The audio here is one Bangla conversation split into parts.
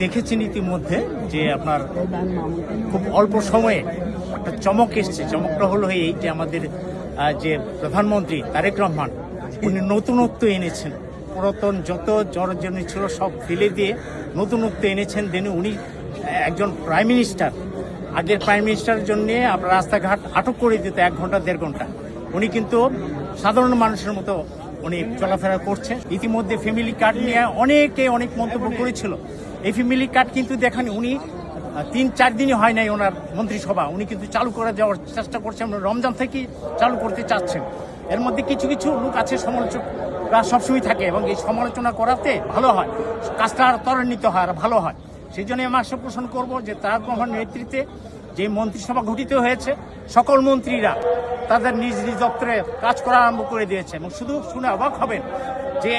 দেখেছেন ইতিমধ্যে যে আপনার খুব অল্প সময়ে একটা চমক এসছে। চমকটা হলো এই যে আমাদের যে প্রধানমন্ত্রী তারেক রহমান, উনি নতুনত্ব এনেছেন। পুরাতন যত জড়জনী ছিল সব ফেলে দিয়ে নতুনত্ব এনেছেন। দেন উনি একজন প্রাইম মিনিস্টার। আগের প্রাইম মিনিস্টারের জন্য আপনার রাস্তাঘাট আটক করে দিত এক ঘণ্টা, দেড় ঘণ্টা। উনি কিন্তু সাধারণ মানুষের মতো উনি চলাফেরা করছে ইতিমধ্যে ফ্যামিলি কার্ড নিয়ে অনেকে অনেক মন্তব্য করেছিল। এই ফ্যামিলি কার্ড কিন্তু দেখেন উনি তিন চার দিনই হয় নাই ওনার মন্ত্রিসভা। উনি কিন্তু চালু করে দেওয়ার চেষ্টা করছেন রমজান থেকেই চালু করতে চাচ্ছেন। এর মধ্যে কিছু কিছু লোক আছে, সমালোচকরা সবসময় থাকে এবং এই সমালোচনা করাতে ভালো হয়। কাজটা আর ত্বরান্বিত হয় আর ভালো হয়। সেই জন্য আমি আশা পোষণ করব যে তার রহমান নেতৃত্বে যে মন্ত্রিসভা গঠিত হয়েছে, সকল মন্ত্রীরা তাদের নিজ নিজ দপ্তরে কাজ করা আরম্ভ করে দিয়েছে। এবং শুধু শুনে অবাক হবেন যে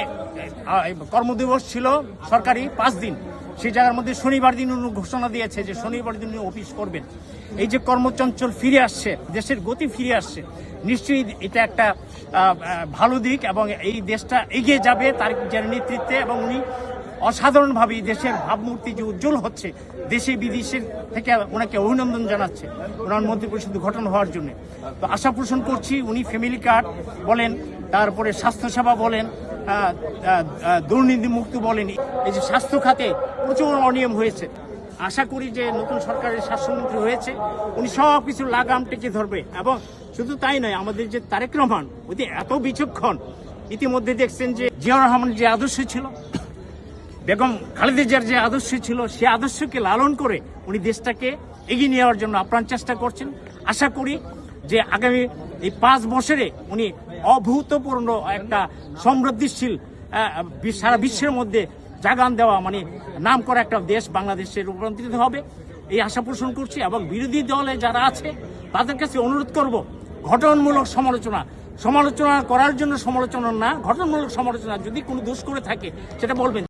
কর্মদিবস ছিল সরকারি পাঁচ দিন। সেই জায়গার মধ্যে শনিবার দিন উনি ঘোষণা দিয়েছে যে শনিবার দিন উনি অফিস করবেন। এই যে কর্মচঞ্চল ফিরে আসছে, দেশের গতি ফিরে আসছে, নিশ্চয়ই এটা একটা ভালো দিক এবং এই দেশটা এগিয়ে যাবে তার যার নেতৃত্বে এবং উনি অসাধারণভাবে দেশের ভাবমূর্তি যে উজ্জ্বল হচ্ছে, দেশে বিদেশের থেকে ওনাকে অভিনন্দন জানাচ্ছে, ওনার মন্ত্রিপরিষদ গঠন হওয়ার জন্য। তো আশা পোষণ করছি উনি ফ্যামিলি কার্ড বলেন, তারপরে স্বাস্থ্যসেবা বলেন দুর্নীতি মুক্ত বলেন, এই যে স্বাস্থ্য খাতে প্রচুর অনিয়ম হয়েছে। আশা করি যে নতুন সরকারের স্বাস্থ্যমন্ত্রী হয়েছে, উনি সব কিছু লাগাম টেকে ধরবে। এবং শুধু তাই নয়, আমাদের যে তারেক রহমান ওই এত বিচক্ষণ। ইতিমধ্যে দেখছেন যে জিয়াউর রহমানের যে আদর্শ ছিল বেগম খালেদা জিয়ার যে আদর্শ ছিল, সে আদর্শকে লালন করে উনি দেশটাকে এগিয়ে নেওয়ার জন্য আপ্রাণ চেষ্টা করছেন। আশা করি যে আগামী এই পাঁচ বছরে উনি অভূতপূর্ণ একটা সমৃদ্ধিশীল সারা বিশ্বের মধ্যে জাগান দেওয়া মানে নাম করা একটা দেশ বাংলাদেশে রূপান্তরিত হবে। এই আশা পোষণ করছি এবং বিরোধী দলে যারা আছে, তাদের কাছে অনুরোধ করব ঘটনমূলক সমালোচনা। সমালোচনা করার জন্য সমালোচনা না ঘটনমূলক সমালোচনা যদি কোনো দোষ করে থাকে, সেটা বলবেন।